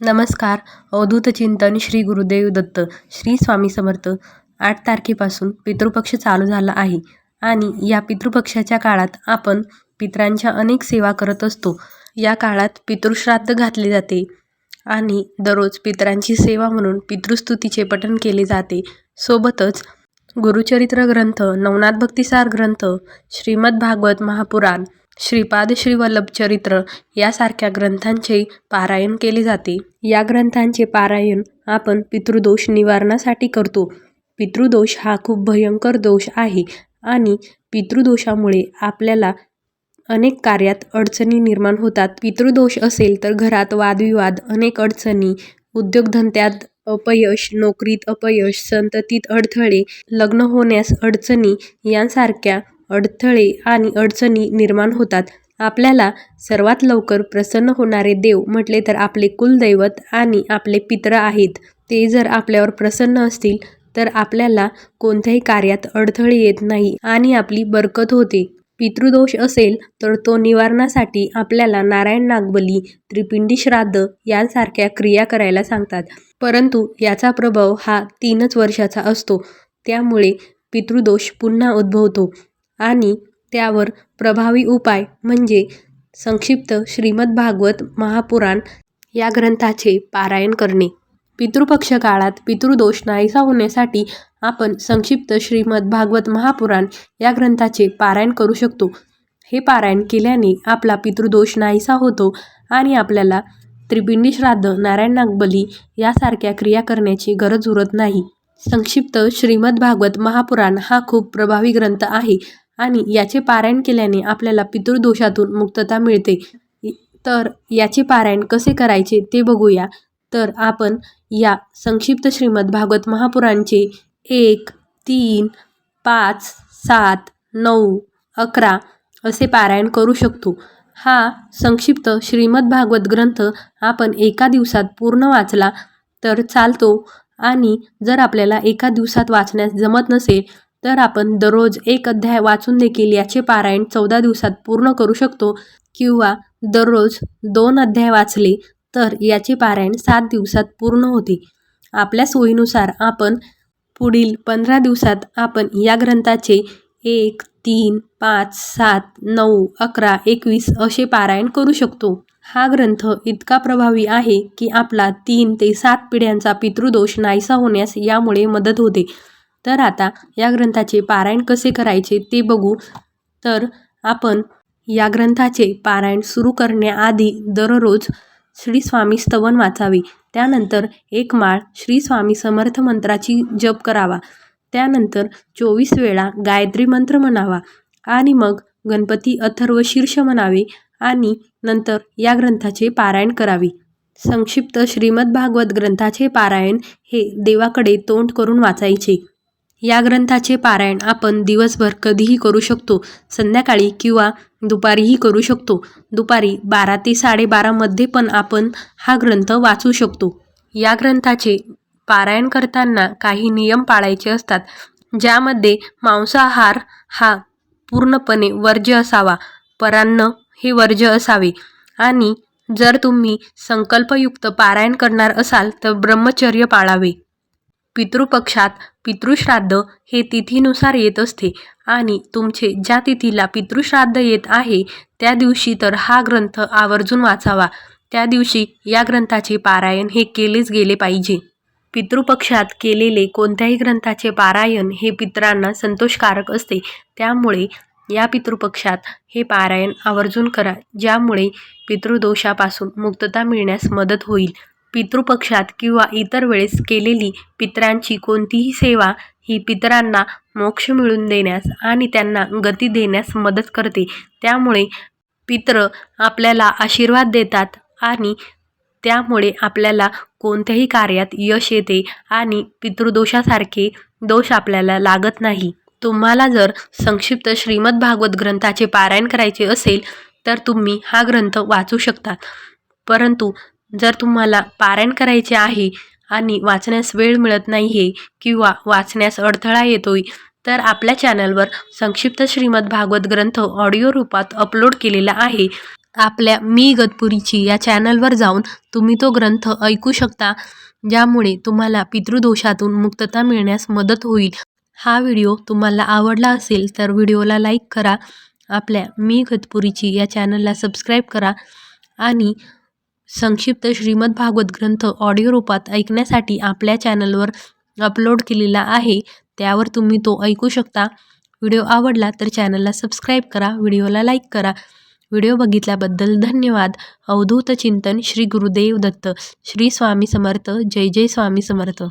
नमस्कार. अवधूत चिंतन श्री गुरुदेव दत्त श्री स्वामी समर्थ. आठ तारखेपासून पितृपक्ष चालू झाला आहे आणि या पितृपक्षाच्या काळात आपण पितरांच्या अनेक सेवा करत असतो. या काळात पितृश्राद्ध घातले जाते आणि दररोज पितरांची सेवा म्हणून पितृस्तुतीचे पठण केले जाते. सोबतच गुरुचरित्र ग्रंथ नवनाथ भक्तिसार ग्रंथ श्रीमद भागवत महापुराण श्रीपाद श्रीवल्लभ चरित्र यासारख्या ग्रंथांचे पारायण केले जाते. या ग्रंथांचे पारायण आपण पितृदोष निवारणासाठी करतो. पितृदोष हा खूप भयंकर दोष आहे आणि पितृदोषामुळे आपल्याला अनेक कार्यात अडचणी निर्माण होतात. पितृदोष असेल तर घरात वादविवाद अनेक अडचणी उद्योगधंद्यात अपयश नोकरीत अपयश संततीत अडथळे लग्न होण्यास अडचणी यांसारख्या अडथळे आणि अडचणी निर्माण होतात. आपल्याला सर्वात लवकर प्रसन्न होणारे देव म्हटले तर आपले कुलदैवत आणि आपले पित्र आहेत. ते जर आपल्यावर प्रसन्न असतील तर आपल्याला कोणत्याही कार्यात अडथळे येत नाही आणि आपली बरकत होते. पितृदोष असेल तर तो निवारणासाठी आपल्याला नारायण नागबली त्रिपिंडी श्राद्ध यांसारख्या क्रिया करायला सांगतात. परंतु याचा प्रभाव हा तीनच वर्षाचा असतो. त्यामुळे पितृदोष पुन्हा उद्भवतो. आणि त्यावर प्रभावी उपाय म्हणजे संक्षिप्त श्रीमद भागवत महापुराण या ग्रंथाचे पारायण करणे. पितृपक्ष काळात पितृदोष नाहीसा होण्यासाठी आपण संक्षिप्त श्रीमद भागवत महापुराण या ग्रंथाचे पारायण करू शकतो. हे पारायण केल्याने आपला पितृदोष नाहीसा होतो आणि आपल्याला त्रिपिंडी श्राद्ध नारायण नागबली यासारख्या क्रिया करण्याची गरज उरत नाही. संक्षिप्त श्रीमद भागवत महापुराण हा खूप प्रभावी ग्रंथ आहे. आणि याचे पारायण केल्याने आपल्याला पितृदोषातून मुक्तता मिळते. तर याचे पारायण कसे करायचे ते बघूया. तर आपण या संक्षिप्त श्रीमद भागवत महापुराणचे एक तीन पाच सात नऊ अकरा असे पारायण करू शकतो. हा संक्षिप्त श्रीमद भागवत ग्रंथ आपण एका दिवसात पूर्ण वाचला तर चालतो. आणि जर आपल्याला एका दिवसात वाचण्यास जमत नसेल तर आपण दररोज एक अध्याय वाचून देखील याचे पारायण चौदा दिवसात पूर्ण करू शकतो किंवा दररोज दोन अध्याय वाचले तर याचे पारायण सात दिवसात पूर्ण होते. आपल्या सोयीनुसार आपण पुढील पंधरा दिवसात आपण या ग्रंथाचे एक तीन पाच सात नऊ अकरा एकवीस असे पारायण करू शकतो. हा ग्रंथ इतका प्रभावी आहे की आपला तीन ते सात पिढ्यांचा पितृदोष नाहीसा होण्यास यामुळे मदत होते. तर आता या ग्रंथाचे पारायण कसे करायचे ते बघू. तर आपण या ग्रंथाचे पारायण सुरू करण्याआधी दररोज श्री स्वामी स्तवन वाचावे. त्यानंतर एक माळ श्री स्वामी समर्थ मंत्राची जप करावा. त्यानंतर चोवीस वेळा गायत्री मंत्र म्हणावा आणि मग गणपती अथर्व शीर्ष म्हणावे आणि नंतर या ग्रंथाचे पारायण करावे. संक्षिप्त श्रीमद भागवत ग्रंथाचे पारायण हे देवाकडे तोंड करून वाचायचे. या ग्रंथाचे पारायण आपण दिवसभर कधीही करू शकतो संध्याकाळी किंवा दुपारीही करू शकतो. दुपारी बारा ते साडेबारामध्ये पण आपण हा ग्रंथ वाचू शकतो. या ग्रंथाचे पारायण करताना काही नियम पाळायचे असतात ज्यामध्ये मांसाहार हा पूर्णपणे वर्ज्य असावा परान्न हे वर्ज्य असावे. आणि जर तुम्ही संकल्पयुक्त पारायण करणार असाल तर ब्रह्मचर्य पाळावे. पितृपक्षात पितृश्राद्ध हे तिथीनुसार येत असते. आणि तुमचे ज्या तिथीला पितृश्राद्ध येत आहे त्या दिवशी तर हा ग्रंथ आवर्जून वाचावा. त्या दिवशी या ग्रंथाचे पारायण हे केलेच गेले पाहिजे. पितृपक्षात केलेले कोणत्याही ग्रंथाचे पारायण हे पितरांना संतोषकारक असते. त्यामुळे या पितृपक्षात हे पारायण आवर्जून करा ज्यामुळे पितृदोषापासून मुक्तता मिळण्यास मदत होईल. पितृपक्षात किंवा इतर वेळेस केलेली पितरांची कोणतीही सेवा ही पितरांना मोक्ष मिळवून देण्यास आणि त्यांना गती देण्यास मदत करते. त्यामुळे पित्र आपल्याला आशीर्वाद देतात आणि त्यामुळे आपल्याला कोणत्याही कार्यात यश येते आणि पितृदोषासारखे दोष आपल्याला लागत नाही. तुम्हाला जर संक्षिप्त श्रीमद भागवत ग्रंथाचे पारायण करायचे असेल तर तुम्ही हा ग्रंथ वाचू शकता. परंतु जर तुम्हाला पारायण करायचे आहे आणि वाचण्यास वेळ मिळत नाही आहे किंवा वाचण्यास अडथळा येतोय तर आपल्या चॅनलवर संक्षिप्त श्रीमद भागवत ग्रंथ ऑडिओ रूपात अपलोड केलेला आहे. आपल्या मी गतपुरीची या चॅनलवर जाऊन तुम्ही तो ग्रंथ ऐकू शकता ज्यामुळे तुम्हाला पितृदोषातून मुक्तता मिळण्यास मदत होईल. हा व्हिडिओ तुम्हाला आवडला असेल तर व्हिडिओला लाईक करा आपल्या मी गतपुरीची या चॅनलला सबस्क्राईब करा आणि संक्षिप्त श्रीमद भागवत ग्रंथ ऑडिओ रूपात ऐकण्यासाठी आपल्या चॅनलवर अपलोड केलेला आहे. त्यावर तुम्ही तो ऐकू शकता. व्हिडिओ आवडला तर चॅनलला सबस्क्राईब करा व्हिडिओला लाईक करा. व्हिडिओ बघितल्याबद्दल धन्यवाद. अवधूत चिंतन श्री गुरुदेव दत्त. श्री स्वामी समर्थ. जय जय स्वामी समर्थ.